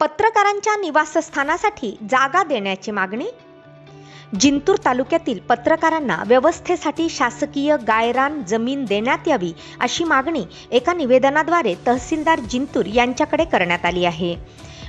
पत्रकारांच्या निवासस्थानासाठी जागा देण्याची मागणी? जिंतूर तालुक्यातील पत्रकारांना व्यवस्थेसाठी शासकीय गायरान जमीन देण्यात यावी अशी मागणी एका निवेदनाद्वारे तहसीलदार जिंतूर यांच्याकडे करण्यात आली आहे.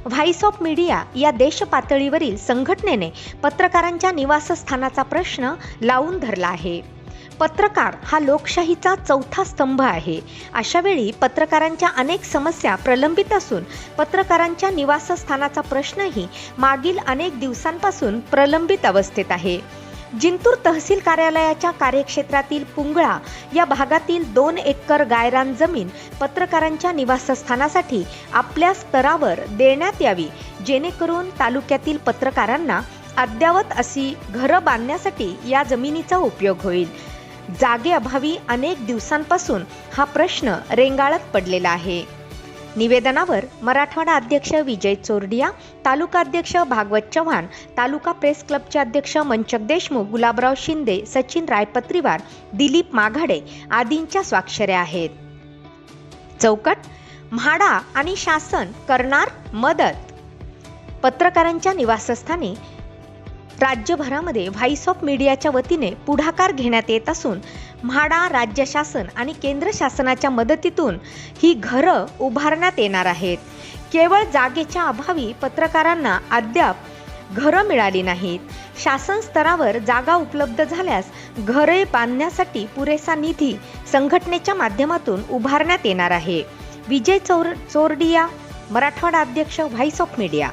व्हाईस ऑफ मीडिया या देशपातळीवरील संघटनेने पत्रकारांच्या निवासस्थानाचा प्रश्न लावून धरला आहे. पत्रकार हा लोकशाहीचा चौथा स्तंभ आहे. अशावेळी पत्रकारांच्या अनेक समस्या प्रलंबित असून पत्रकारांच्या निवासस्थानाचा प्रश्नही मागील अनेक दिवसांपासून प्रलंबित अवस्थेत आहे. जिंतूर तहसील कार्यालयाच्या कार्यक्षेत्रातील पुंगळा या भागातील दोन एकर गायरान जमीन पत्रकारांच्या निवासस्थानासाठी आपल्या स्तरावर देण्यात यावी जेणेकरून तालुक्यातील पत्रकारांना अद्यावत अशी घरं बांधण्यासाठी या जमिनीचा उपयोग होईल. जागेअभावी अनेक दिवसांपासून हा प्रश्न रेंगाळत पडलेला आहे. निवेदनावर मराठवाडा अध्यक्ष विजय चोरडिया तालुका अध्यक्ष भागवत चव्हाण तालुका प्रेस क्लबचे अध्यक्ष मंचक देशमुख गुलाबराव शिंदे सचिन रायपत्रीवार दिलीप माघाडे आदींच्या स्वाक्षऱ्या आहेत. चौकट म्हाडा आणि शासन करणार मदत. पत्रकारांच्या निवासस्थानी राज्यभरामध्ये व्हाईस ऑफ मीडियाच्या वतीने पुढाकार घेण्यात येत असून म्हाडा राज्य शासन आणि केंद्र शासनाच्या मदतीतून ही घरं उभारण्यात येणार आहेत. केवळ जागेच्या अभावी पत्रकारांना अद्याप घरं मिळाली नाहीत. शासन स्तरावर जागा उपलब्ध झाल्यास घरे बांधण्यासाठी पुरेसा निधी संघटनेच्या माध्यमातून उभारण्यात येणार आहे. विजय चौर चोरडिया मराठवाडा अध्यक्ष व्हाईस ऑफ मीडिया